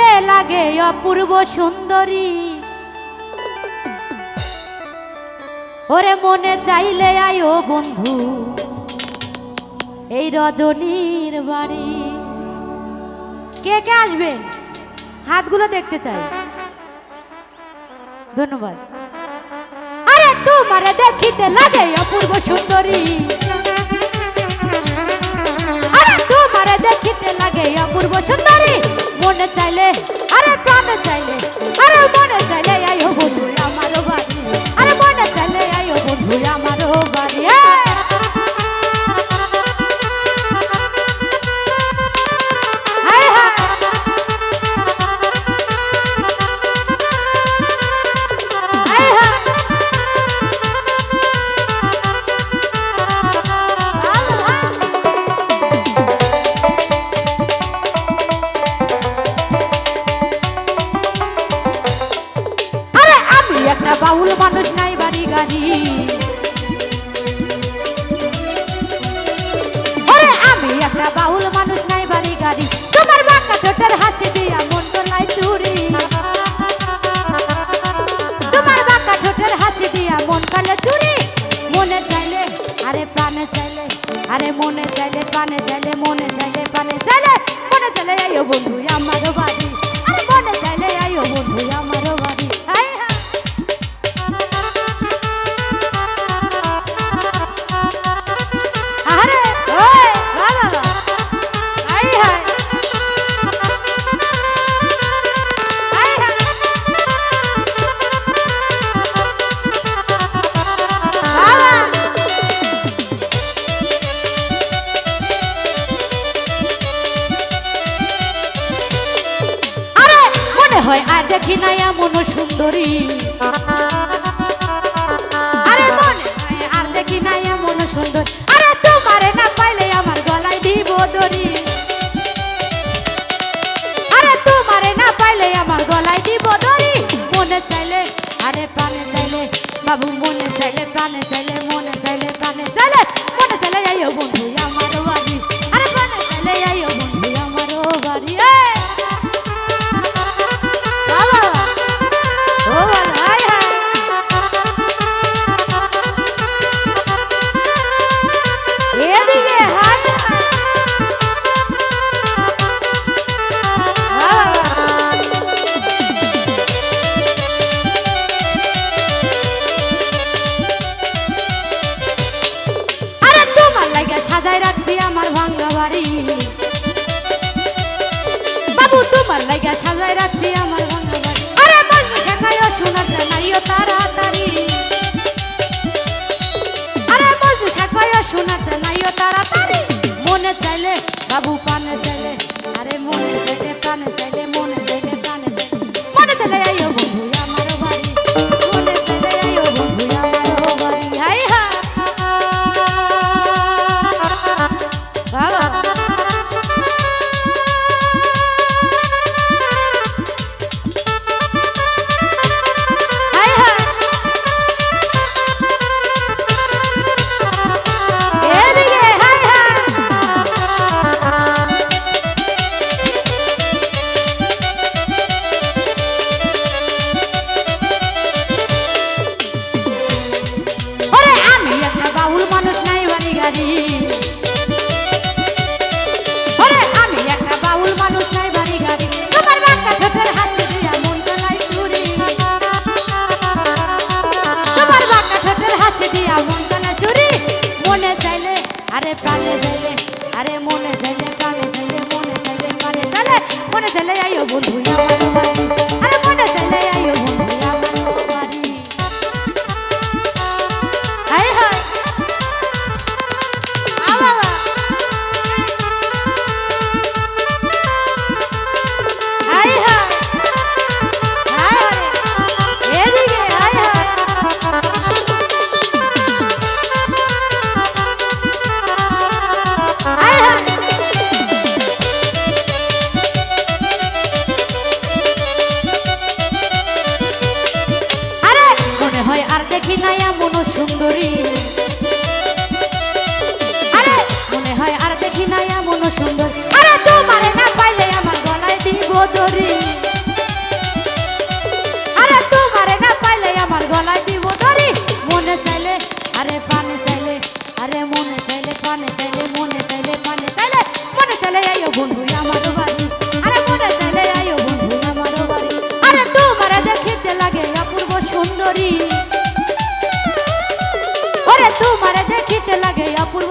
দেখতে লাগে অপূর্ব সুন্দরী। ওরে মনে চাইলে আয়ো বন্ধু, এই রজনীর বাড়ি। কে কে আসবে? হাতগুলো দেখতে চাই। ধন্যবাদ। আরে তোমার দেখিতে লাগে অপূর্ব সুন্দরী। মনে চাইলে আরে প্রাণে চাইলে হাসি দিয়া মন তোলাই চুরি। মন চাইলে, আরে প্রাণে চাইলে, আরে মনে চাইলে, প্রাণে চাইলে, মনে চাইলে, প্রাণে বন্ধু। হয়, আর দেখি না এমন সুন্দরী। আরে দেখি সুন্দর। পাইলে আমার না পাইলে আমার দিব মনে চাইলে, আরে বাবু মনে চাইলে, প্রাণে চাইলে, মনে চাইলে, প্রাণে চাইলে, মনে চাইলে, আইও বন্ধু আমার তোমার লাইগা সাজায় রাখছি আমার ভাঙ্গা বাড়ি। আরে মজনু শেখাইও শোনার জানাইও তাড়াতাড়ি। আরে মজনু শেখাইও শোনার জানাইও তাড়াতাড়ি। মনে চাইলে বাবু একটা বাউল মানুষ গাড়ি। তোমার বাচ্চা ঠোঁটের হাসি দিয়া মন চুরি তোমার বাচ্চা ঠোঁটের হাসি দিয়া মন গলা চুরি মনে চাইলে, আরে প্রাণে চাইলে, আরে মনে চাইলে, প্রাণে চাইলে, মনে চাইলে, প্রাণে চাইলে, মনে চাইলে, আইও বন্ধু, আমার দেখি না এমন সুন্দরী মনে হয় আর দেখি না এমন সুন্দর চাইলে, আরে পানি চাইলে, আরে চাইলে, পানি চাইলে, মনে চাইলে, পানি চাইলে, মনে চাইলে এই বন্ধু আমার বাড়ি। আরে মনে চাইলে এই আরে তোমার দেখিতে লাগে অপূর্ব সুন্দরী। তোমার দেখিতে লাগে অপূর্ব